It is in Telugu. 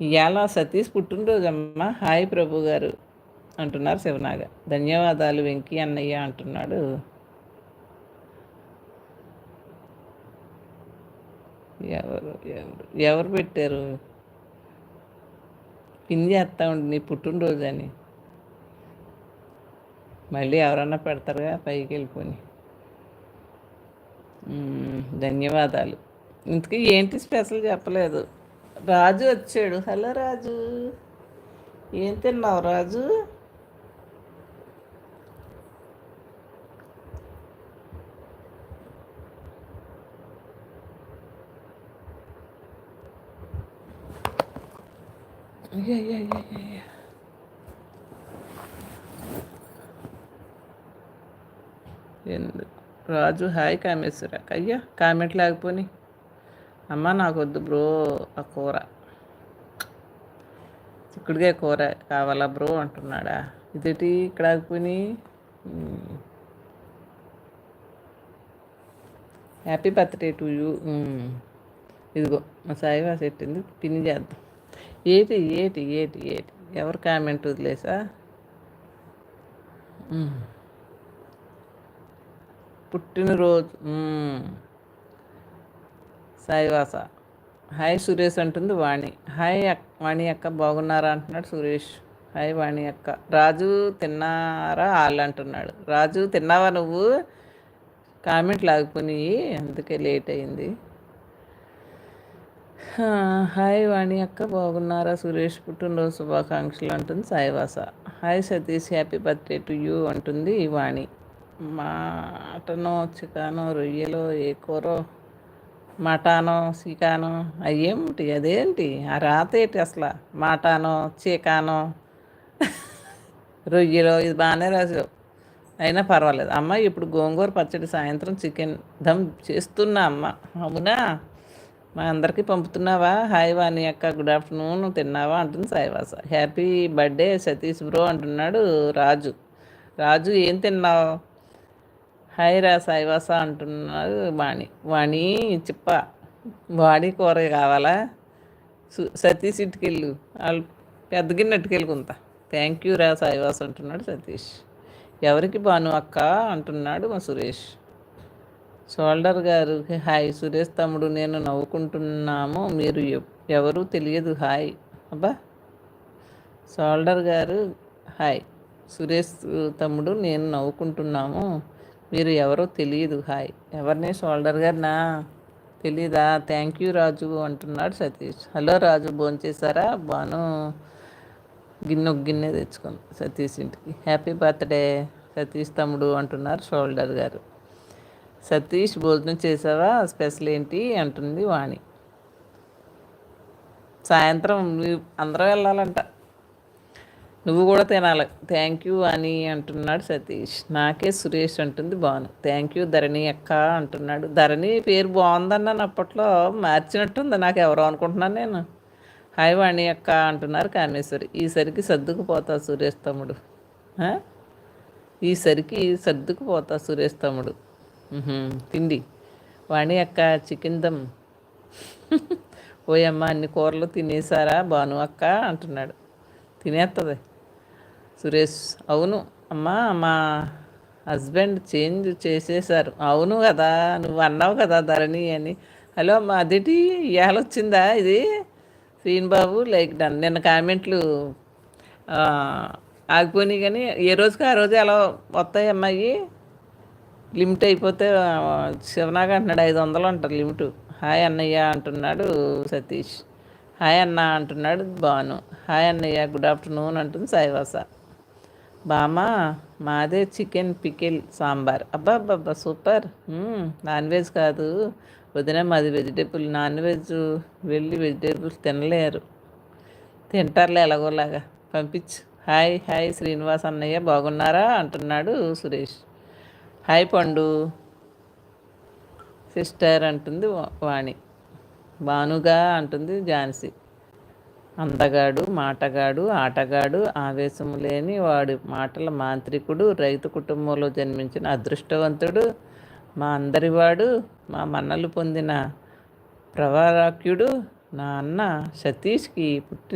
ఇవాళ సతీష్ పుట్టినరోజమ్మా. హాయ్ ప్రభు గారు అంటున్నారు శివనాగ. ధన్యవాదాలు వెంకీ అన్నయ్య అంటున్నాడు. ఎవరు ఎవరు ఎవరు పెట్టారు? పిన్ చేస్తా ఉండి నీ పుట్టినరోజు అని మళ్ళీ ఎవరన్నా పెడతారుగా పైకి వెళ్ళిపోయి ధన్యవాదాలు. ఇంతకీ ఏంటి స్పెషల్ చెప్పలేదు. రాజు వచ్చాడు. హలో రాజు. ఏం తిన్నావు రాజు? ఎందుకు రాజు హాయ్ కామేశ్వర అయ్యా కామెంట్ లేకపోని అమ్మ నాకు వద్దు బ్రో ఆ కూర. చిక్కుడుగా కూర కావాలా బ్రో అంటున్నాడా. ఇదేటి ఇక్కడ ఆగిపోయి హ్యాపీ బర్త్డే టు యూ. ఇదిగో మా సాయివా పెట్టింది పిన్ని చేద్దాం. ఏటి ఏటి ఏటి ఏటి? ఎవరు కామెంట్ వదిలేసా? పుట్టినరోజు. సాయివాస హాయ్ సురేష్ అంటుంది వాణి. హాయ్ వాణి అక్క బాగున్నారా అంటున్నాడు సురేష్. హాయ్ వాణి అక్క. రాజు తిన్నారా వాళ్ళు అంటున్నాడు. రాజు తిన్నావా నువ్వు? కామెంట్ ఆగిపోయినాయి అందుకే లేట్ అయింది. హాయ్ వాణి అక్క బాగున్నారా సురేష్? పుట్టినరోజు శుభాకాంక్షలు అంటుంది Saivasa hi Satish happy birthday to you అంటుంది వాణి. మాటనో చికానో రొయ్యలో ఏ కూరో మటాను చికాను అయ్యేమిటి? అదేంటి? ఆ రాత ఏంటి అసలు? మటాను చీకానో? రొయ్యలు ఇది బాగానే రాజు అయినా పర్వాలేదు. అమ్మ ఇప్పుడు గోంగూర పచ్చడి సాయంత్రం చికెన్ దమ్ చేస్తున్నా అమ్మ. అవునా? మా అందరికీ పంపుతున్నావా? హాయ్ వాణి అక్క గుడ్ ఆఫ్టర్నూన్. తిన్నావా? అంటుంది Saivasa. Happy birthday Satish bro అంటున్నాడు రాజు. రాజు ఏం తిన్నావు? హాయ్ రా సాయివాస అంటున్నారు వాణి. వాణి చిప్ప. వాణి కూర కావాలా? సతీష్ ఇటుకెళ్ళు. వాళ్ళు పెద్ద గిన్నెట్టుకెళ్ళి థ్యాంక్ యూ రా సాయివాస అంటున్నాడు సతీష్. ఎవరికి బాను అక్క అంటున్నాడు మా సురేష్. షోల్డర్ గారు హాయ్ సురేష్ తమ్ముడు నేను నవ్వుకుంటున్నాము. మీరు ఎవరు తెలియదు. హాయ్. అబ్బా. షోల్డర్ గారు హాయ్. సురేష్ తమ్ముడు నేను నవ్వుకుంటున్నాము. మీరు ఎవరో తెలియదు హాయ్. ఎవరిని? షోల్డర్ గారినా? తెలీదా? థ్యాంక్ యూ రాజు అంటున్నాడు సతీష్. హలో రాజు భోంచేశారా? బాను. గిన్నె ఒక గిన్నె తెచ్చుకుంది సతీష్ ఇంటికి. హ్యాపీ బర్త్డే సతీష్ తమ్ముడు అంటున్నారు షోల్డర్ గారు. సతీష్ భోజనం చేసావా? స్పెషల్ ఏంటి? అంటుంది వాణి. సాయంత్రం అందరూ వెళ్ళాలంట. నువ్వు కూడా తినాలి. థ్యాంక్ యూ అని అంటున్నాడు సతీష్. నాకే సురేష్ అంటుంది బాను. థ్యాంక్ యూ ధరణి అక్క అంటున్నాడు. ధరణి పేరు బాగుందన్నాను అప్పట్లో మార్చినట్టుంది. నాకు ఎవరో అనుకుంటున్నాను నేను. హాయ్ వాణి అక్క అంటున్నారు కామేశ్వరి. ఈసరికి సర్దుకుపోతా సురేష్ తమ్ముడు. ఈసరికి సర్దుకుపోతా సురేష్ తమ్ముడు. తిండి. వాణి అక్క చికెన్ దమ్. ఓయమ్మ అన్ని కూరలు తినేసారా బాను అక్క అంటున్నాడు. తినేస్తుంది సురేష్ అవును. అమ్మా మా హస్బెండ్ చేంజ్ చేసేసారు అవును కదా నువ్వు అన్నావు కదా ధరణి అని. హలో మా అదిటి? ఇవాళ వచ్చిందా ఇది? శ్రీన్ బాబు లైక్ డన్ నిన్న కామెంట్లు ఆగిపోయినాయి కానీ ఏ రోజుకి ఆ రోజు ఎలా వస్తాయి అమ్మాయి. లిమిట్ అయిపోతే శివనాగ అంటున్నాడు ఐదు వందలు అంటారు లిమిట్. హాయ్ అన్నయ్య అంటున్నాడు సతీష్. హాయ్ అన్న అంటున్నాడు బాను హాయ్ అన్నయ్య గుడ్ ఆఫ్టర్నూన్ అంటుంది సాయివాస. బామా మాదే చికెన్ పికిల్ సాంబార్. అబ్బా అబ్బా సూపర్. నాన్ వెజ్ కాదు. వదిన మాది వెజిటేబుల్ నాన్ వెజ్. వెళ్ళి వెజిటేబుల్స్ తినలేరు. తింటారులే ఎలాగోలాగా. పంపించు. హాయ్ హాయ్ శ్రీనివాస్ అన్నయ్య బాగున్నారా? అంటున్నాడు సురేష్. హాయ్ పండు. సిస్టర్ అంటుంది వాణి. బానుగా అంటుంది ఝాన్సీ. అందగాడు మాటగాడు ఆటగాడు ఆవేశము లేని వాడు మాటల మాంత్రికుడు రైతు కుటుంబంలో జన్మించిన అదృష్టవంతుడు మా అందరివాడు మా మన్నలు పొందిన ప్రవారాక్యుడు నా అన్న సతీష్కి పుట్టి